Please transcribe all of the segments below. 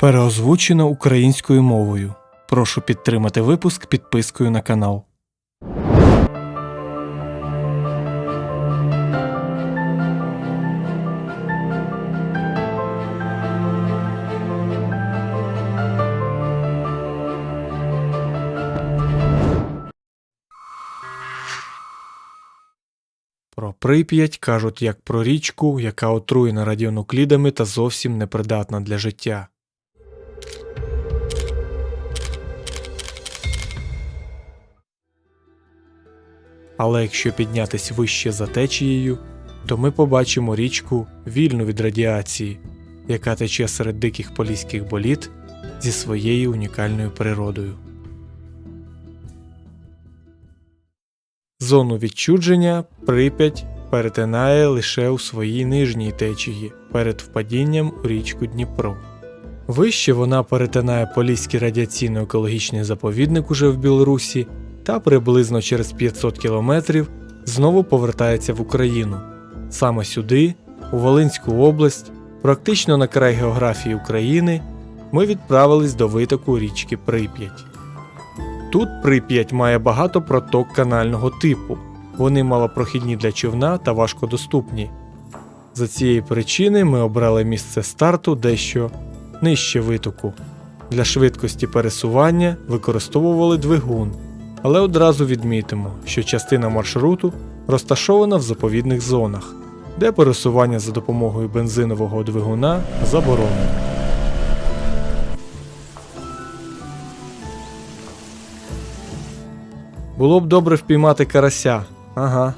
Переозвучено українською мовою. Прошу підтримати випуск підпискою на канал. Про Прип'ять кажуть як про річку, яка отруєна радіонуклідами та зовсім непридатна для життя. Але якщо піднятись вище за течією, то ми побачимо річку вільну від радіації, яка тече серед диких поліських боліт зі своєю унікальною природою. Зону відчудження Прип'ять перетинає лише у своїй нижній течії перед впадінням у річку Дніпро. Вище вона перетинає Поліський радіаційно-екологічний заповідник уже в Білорусі та приблизно через 500 кілометрів знову повертається в Україну. Саме сюди, у Волинську область, практично на край географії України, ми відправились до витоку річки Прип'ять. Тут Прип'ять має багато проток канального типу. Вони малопрохідні для човна та важкодоступні. За цієї причини ми обрали місце старту дещо нижче витоку. Для швидкості пересування використовували двигун, але одразу відмітимо, що частина маршруту розташована в заповідних зонах, де пересування за допомогою бензинового двигуна заборонено. Було б добре впіймати карася. Ага.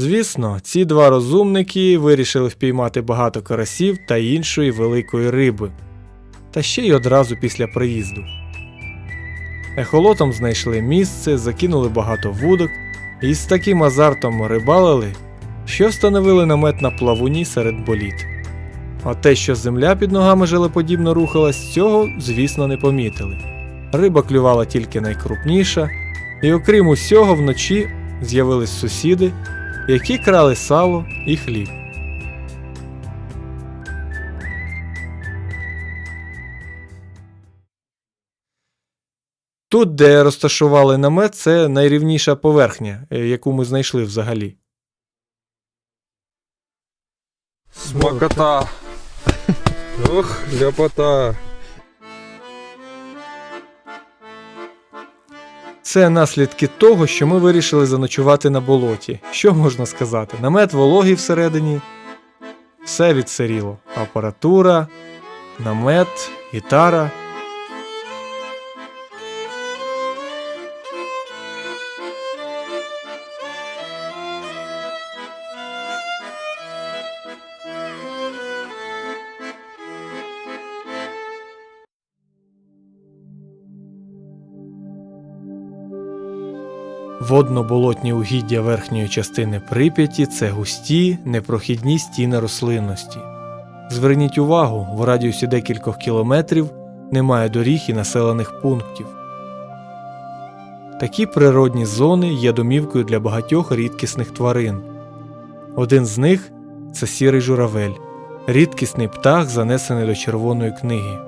Звісно, ці два розумники вирішили впіймати багато карасів та іншої великої риби. Та ще й одразу після приїзду. Ехолотом знайшли місце, закинули багато вудок і з таким азартом рибалили, що встановили намет на плавуні серед боліт. А те, що земля під ногами желеподібно рухалась, цього, звісно, не помітили. Риба клювала тільки найкрупніша, і окрім усього, вночі з'явились сусіди, які крали сало і хліб. Тут, де розташували намет, це найрівніша поверхня, е, яку ми знайшли взагалі. Смакота. Ох, ляпота. Це наслідки того, що ми вирішили заночувати на болоті. Що можна сказати? Намет вологий всередині, все відсиріло. Апаратура, намет, гітара. Водно-болотні угіддя верхньої частини Прип'яті це густі, непрохідні стіни рослинності. Зверніть увагу, в радіусі декількох кілометрів немає доріг і населених пунктів. Такі природні зони є домівкою для багатьох рідкісних тварин. Один з них це сірий журавель, рідкісний птах, занесений до Червоної книги.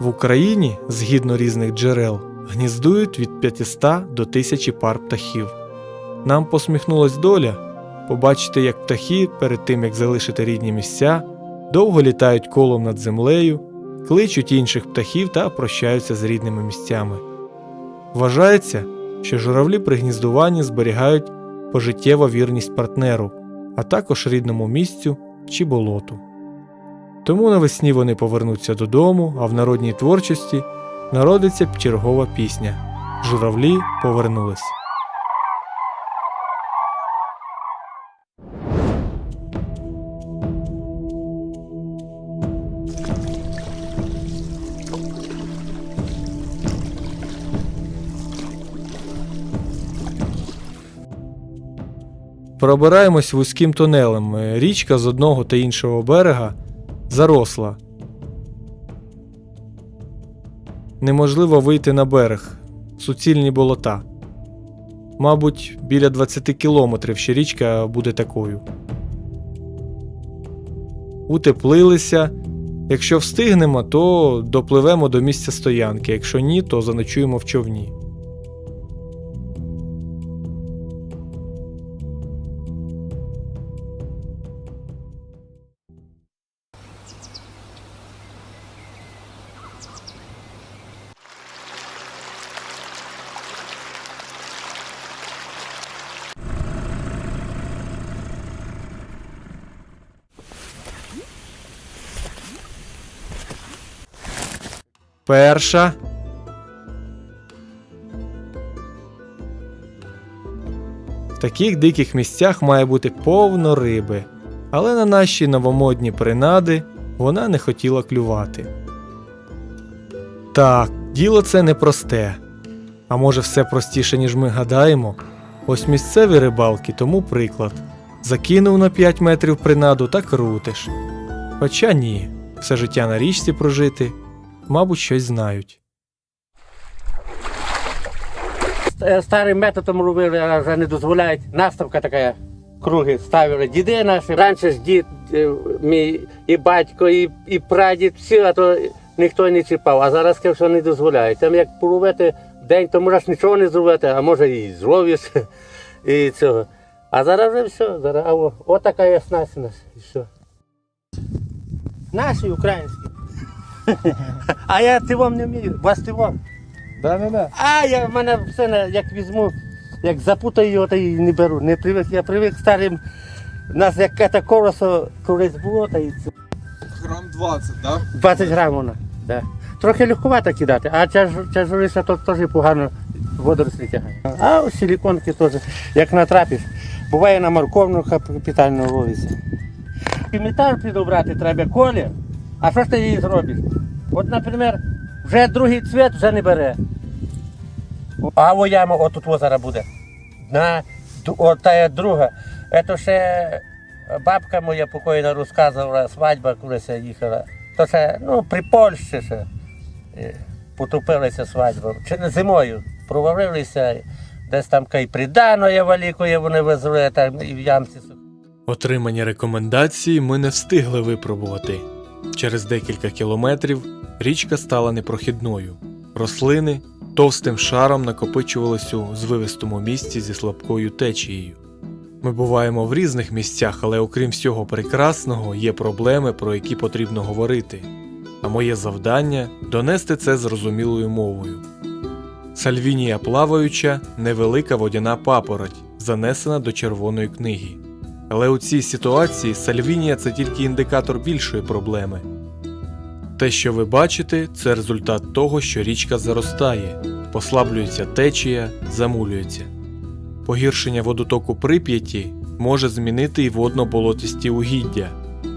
В Україні, згідно різних джерел, гніздують від 500 до 1000 пар птахів. Нам посміхнулась доля побачити, як птахи, перед тим як залишити рідні місця, довго літають колом над землею, кличуть інших птахів та прощаються з рідними місцями. Вважається, що журавлі при гніздуванні зберігають пожиттєву вірність партнеру, а також рідному місцю чи болоту. Тому навесні вони повернуться додому, а в народній творчості народиться чергова пісня Журавлі повернулись. Пробираємось вузьким тунелем. Річка з одного та іншого берега заросла. Неможливо вийти на берег, суцільні болота. Мабуть, біля 20 кілометрів ще річка буде такою. Утеплилися, Якщо встигнемо, то допливемо до місця стоянки, якщо ні, то заночуємо в човні. Перша. В таких диких місцях має бути повно риби, але на наші новомодні принади вона не хотіла клювати. Так, діло це непросте. А може все простіше, ніж ми гадаємо? Ось місцеві рибалки, тому приклад. Закинув на 5 метрів принаду та крутиш. Хоча ні, все життя на річці прожити, мабуть, щось знають. Е, Старим методом робили, а вже не дозволяють. Наставка така, круги ставили діди наші. Раніше ж дід е, мій і батько, і, і прадід, всі, а то ніхто не чіпав. А зараз що не дозволяють. Там як половити день, то можеш нічого не зробити, а може і зловиш. І цього. А зараз вже все. Зараз, о, от така у нас. І все. Наші українські. А я ти вам не вмію. Вас ти вам. Да-да-да. А я в мене все як візьму, як запутаю його, то і не беру. Не привик, я привик старим. У нас як ката колесо колись було, та і це Грам 20, да? 20 грам вона. Да. Трохи легковато кидати, а тяж- тяжоліше то теж погано водорослі тягає. А ось силіконки теж, як натрапиш. Буває на морковну капітально ловиться. Метал підобрати треба колір. А що ж ти її зробиш? От, наприклад, вже другий цвіт вже не бере. А о яма отут о буде. На, о, та друга. Це ще бабка моя покойна розказувала, свадьба колись їхала. То ще, ну, при Польщі ще потопилася свадьба. Чи не зимою провалилися, десь там кай приданої великої вони везли, там і в ямці. Отримані рекомендації ми не встигли випробувати. Через декілька кілометрів річка стала непрохідною. Рослини товстим шаром накопичувались у звивистому місці зі слабкою течією. Ми буваємо в різних місцях, але окрім всього прекрасного, є проблеми, про які потрібно говорити. А моє завдання донести це зрозумілою мовою. Сальвінія плаваюча невелика водяна папороть, занесена до червоної книги. Але у цій ситуації сальвінія це тільки індикатор більшої проблеми. Те, що ви бачите, це результат того, що річка заростає, послаблюється течія, замулюється. Погіршення водотоку Прип'яті може змінити і водно-болотисті угіддя,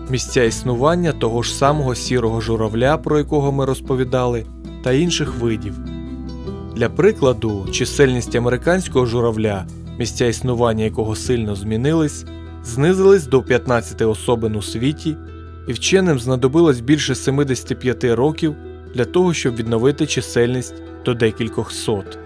місця існування того ж самого сірого журавля, про якого ми розповідали, та інших видів. Для прикладу, чисельність американського журавля, місця існування якого сильно змінились, знизились до 15 особин у світі, і вченим знадобилось більше 75 років для того, щоб відновити чисельність до декількох сот.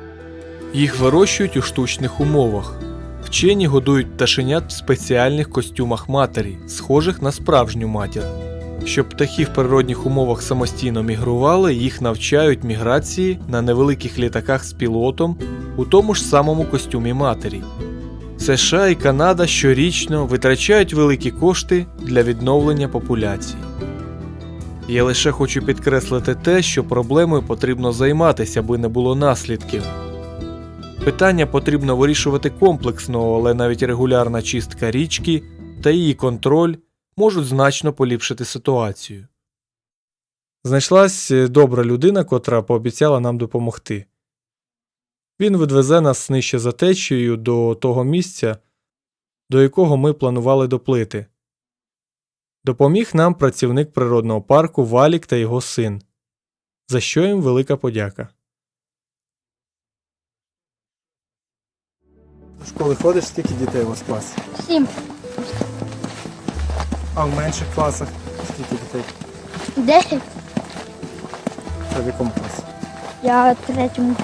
Їх вирощують у штучних умовах. Вчені годують пташенят в спеціальних костюмах матері, схожих на справжню матір. Щоб птахи в природних умовах самостійно мігрували, їх навчають міграції на невеликих літаках з пілотом у тому ж самому костюмі матері. США і Канада щорічно витрачають великі кошти для відновлення популяції. Я лише хочу підкреслити те, що проблемою потрібно займатися, аби не було наслідків. Питання потрібно вирішувати комплексно, але навіть регулярна чистка річки та її контроль можуть значно поліпшити ситуацію. Знайшлась е, добра людина, котра пообіцяла нам допомогти. Він відвезе нас нижче за течією до того місця, до якого ми планували доплити. Допоміг нам працівник природного парку Валік та його син, за що їм велика подяка. В школи ходиш, скільки дітей у вас в класі? Сім. А в менших класах скільки дітей? Десять. Це в якому класі? Я в третьому.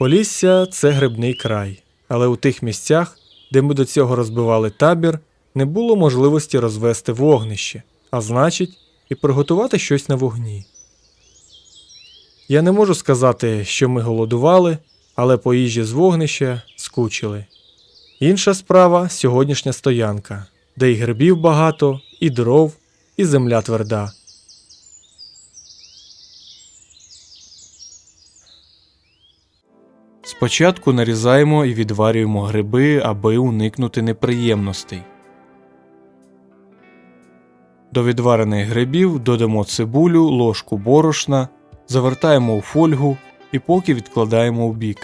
Полісся це грибний край, але у тих місцях, де ми до цього розбивали табір, не було можливості розвести вогнище, а значить, і приготувати щось на вогні. Я не можу сказати, що ми голодували, але по їжі з вогнища скучили. Інша справа сьогоднішня стоянка, де і грибів багато, і дров, і земля тверда. Спочатку нарізаємо і відварюємо гриби, аби уникнути неприємностей. До відварених грибів додамо цибулю, ложку борошна, завертаємо у фольгу і поки відкладаємо у бік.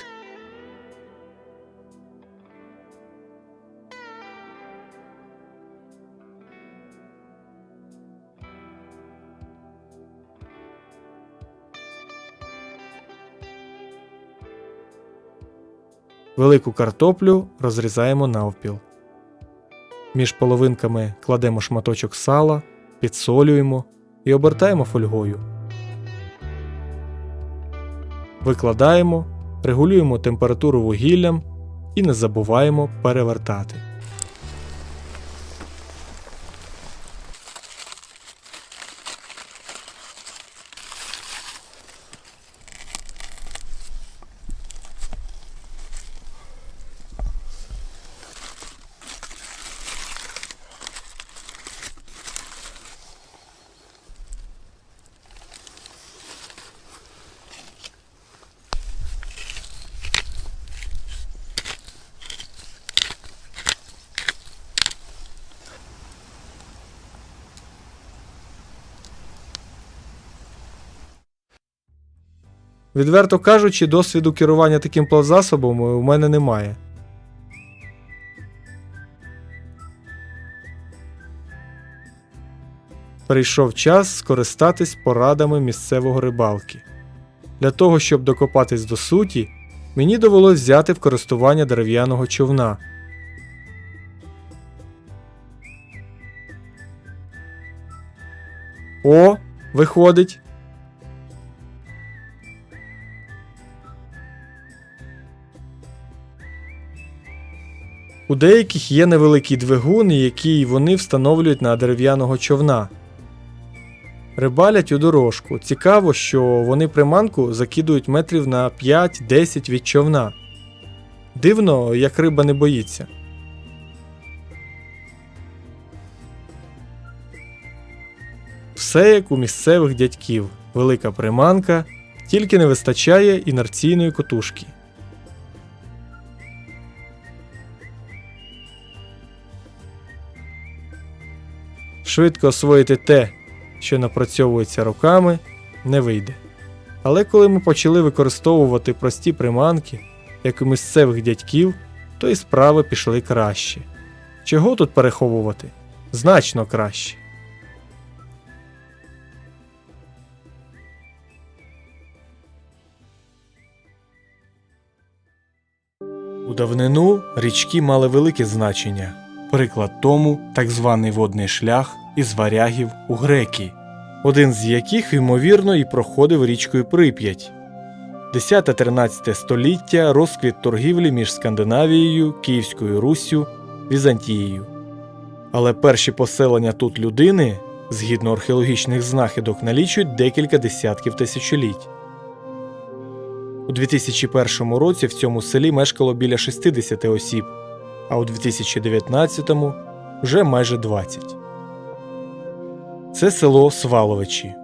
Велику картоплю розрізаємо навпіл. Між половинками кладемо шматочок сала, підсолюємо і обертаємо фольгою. Викладаємо, регулюємо температуру вугіллям і не забуваємо перевертати. Відверто кажучи, досвіду керування таким плавзасобом у мене немає. Прийшов час скористатись порадами місцевого рибалки. Для того, щоб докопатись до суті, мені довелось взяти в користування дерев'яного човна. О, виходить. У деяких є невеликий двигун, який вони встановлюють на дерев'яного човна. Рибалять у дорожку. Цікаво, що вони приманку закидують метрів на 5-10 від човна. Дивно, як риба не боїться. Все як у місцевих дядьків. Велика приманка, тільки не вистачає інерційної котушки. Швидко освоїти те, що напрацьовується роками, не вийде. Але коли ми почали використовувати прості приманки, як у місцевих дядьків, то і справи пішли краще. Чого тут переховувати? Значно краще. У давнину річки мали велике значення. Приклад тому так званий водний шлях із варягів у греки, один з яких, ймовірно, і проходив річкою Прип'ять. 10-13 століття розквіт торгівлі між Скандинавією, Київською Руссю, Візантією. Але перші поселення тут людини, згідно археологічних знахідок, налічують декілька десятків тисячоліть. У 2001 році в цьому селі мешкало біля 60 осіб, а у 2019-му вже майже 20. Це село Сваловичі.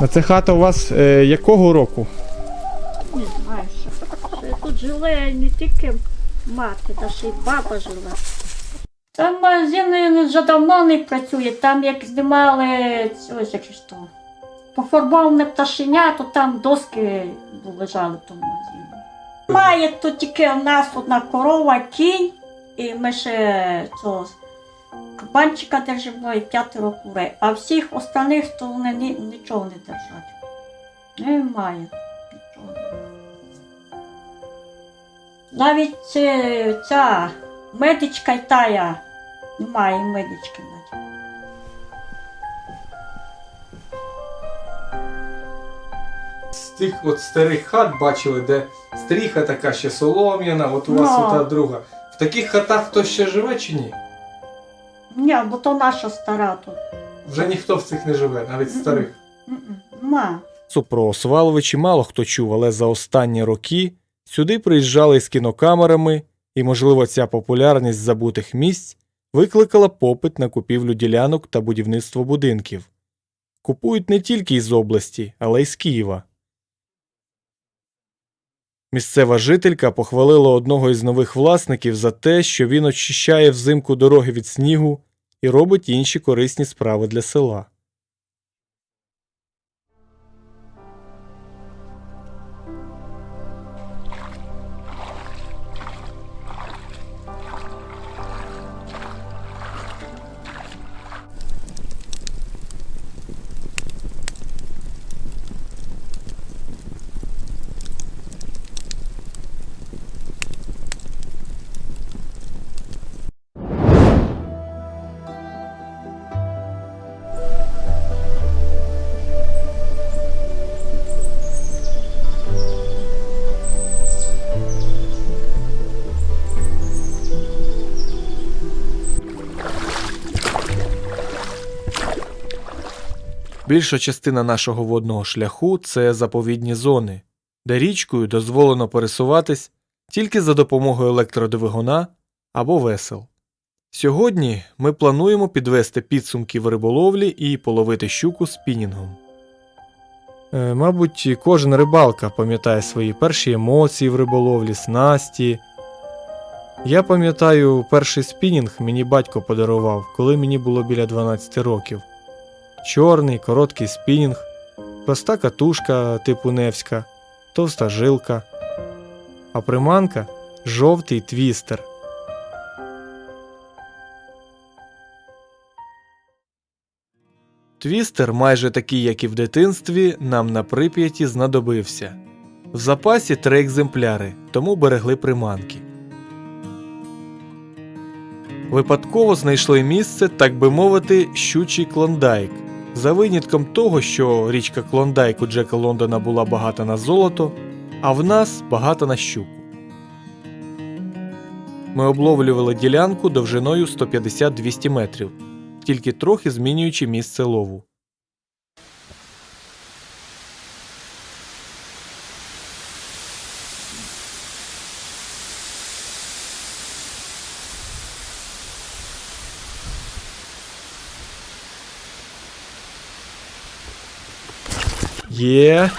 А це хата у вас е, якого року? Не знаю, що. Тут жила не тільки мати, та ще й баба жила. Там магазин вже давно не працює, там як знімали ось як то. Пофарбоване пташеня, то там доски лежали в тому магазині. Має тут тільки в нас одна корова, кінь, і ми ще цього кабанчика держимо і п'ятеро курей. А всіх остальних то вони ні- нічого не держать. Немає нічого. Навіть е, ця медичка й тая немає медички. Тих от старих хат бачили, де стріха така ще солом'яна, от у вас Ну. ота друга. В таких хатах хтось ще живе чи ні? Ні, бо то наша стара тут. Вже ніхто в цих не живе, навіть старих. М-м, Ма. Про Сваловичі мало хто чув, але за останні роки сюди приїжджали з кінокамерами, і, можливо, ця популярність забутих місць викликала попит на купівлю ділянок та будівництво будинків. Купують не тільки із області, але й з Києва. Місцева жителька похвалила одного із нових власників за те, що він очищає взимку дороги від снігу і робить інші корисні справи для села. Більша частина нашого водного шляху це заповідні зони, де річкою дозволено пересуватись тільки за допомогою електродвигуна або весел. Сьогодні ми плануємо підвести підсумки в риболовлі і половити щуку спінінгом. Е, мабуть, кожен рибалка пам'ятає свої перші емоції в риболовлі, снасті. Я пам'ятаю, перший спінінг мені батько подарував, коли мені було біля 12 років чорний короткий спінінг, проста катушка типу Невська, товста жилка, а приманка жовтий твістер. Твістер, майже такий, як і в дитинстві, нам на прип'яті знадобився. В запасі три екземпляри, тому берегли приманки. Випадково знайшли місце, так би мовити, щучий клондайк. За винятком того, що річка Клондайк у Джека Лондона була багата на золото, а в нас багата на щуку. Ми обловлювали ділянку довжиною 150-200 метрів, тільки трохи змінюючи місце лову. Є.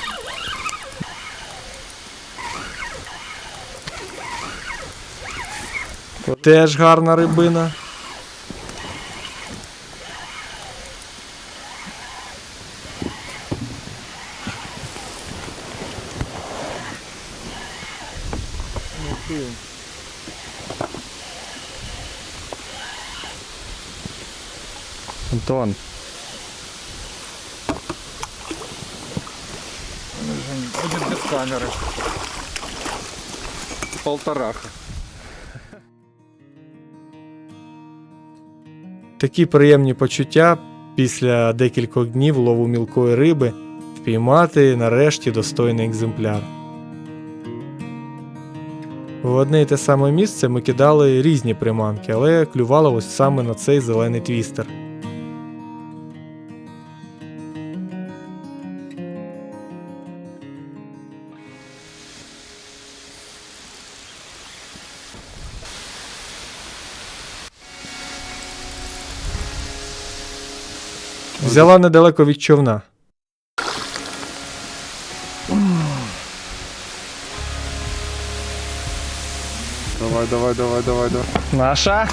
Теж гарна рибина. Будет без камеры. Полтораха. Такі приємні почуття після декількох днів лову мілкої риби впіймати нарешті достойний екземпляр. В одне й те саме місце ми кидали різні приманки, але клювало ось саме на цей зелений твістер. Взяла недалеко від човна. Давай, давай, давай, давай, давай. Наша.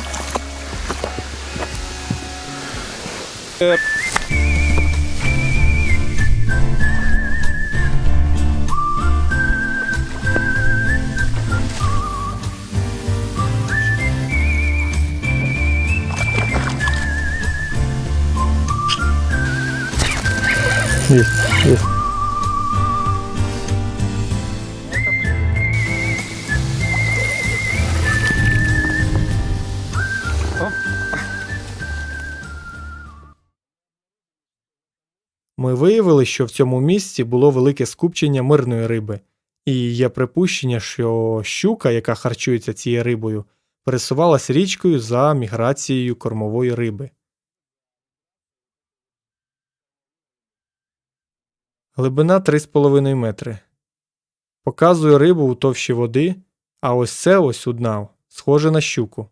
Есть, есть. Ми виявили, що в цьому місці було велике скупчення мирної риби, і є припущення, що щука, яка харчується цією рибою, пересувалась річкою за міграцією кормової риби. Глибина 3,5 метри. Показую рибу у товщі води, а ось це ось уднав, схоже на щуку.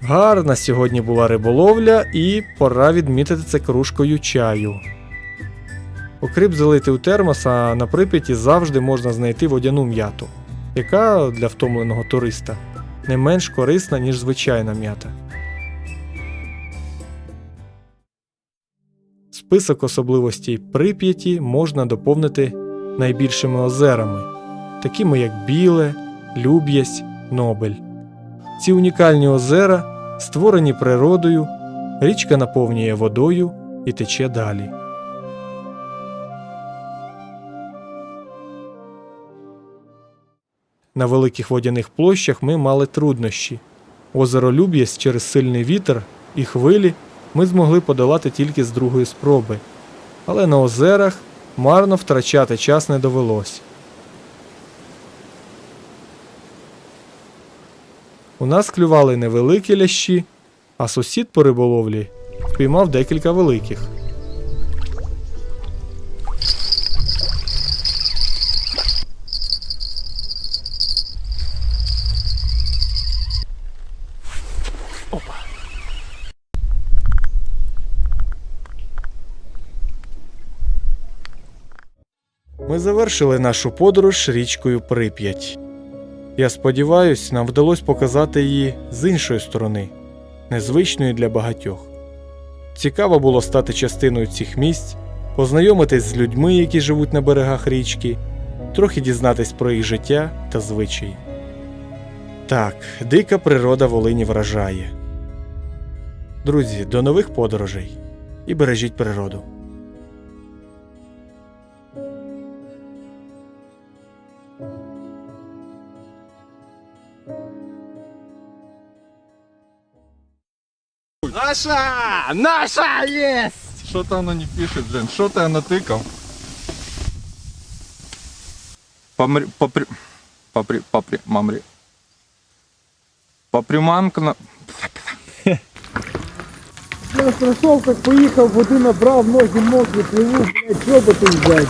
Гарна сьогодні була риболовля, і пора відмітити це кружкою чаю. Окріп залити у термос, а на прип'яті завжди можна знайти водяну м'яту, яка для втомленого туриста не менш корисна, ніж звичайна м'ята. Список особливостей Прип'яті можна доповнити найбільшими озерами, такими як Біле, Люб'язь, Нобель. Ці унікальні озера створені природою, річка наповнює водою і тече далі. На великих водяних площах ми мали труднощі. Озеро Люб'язь через сильний вітер і хвилі ми змогли подолати тільки з другої спроби, але на озерах марно втрачати час не довелось. У нас клювали невеликі лящі, а сусід по риболовлі впіймав декілька великих. Завершили нашу подорож річкою Прип'ять. Я сподіваюсь, нам вдалося показати її з іншої сторони, незвичної для багатьох. Цікаво було стати частиною цих місць, познайомитись з людьми, які живуть на берегах річки, трохи дізнатись про їх життя та звичаї. Так, дика природа Волині вражає. Друзі, до нових подорожей і бережіть природу. Наша! Наша есть! Что-то оно не пишет, блин. Что-то я натыкал. Помри... Попри... Попри... Попри... Мамри. Поприманка на... Я в кроссовках поїхав, води набрав, ноги мокрі, пливу, блядь, чоботи взяти.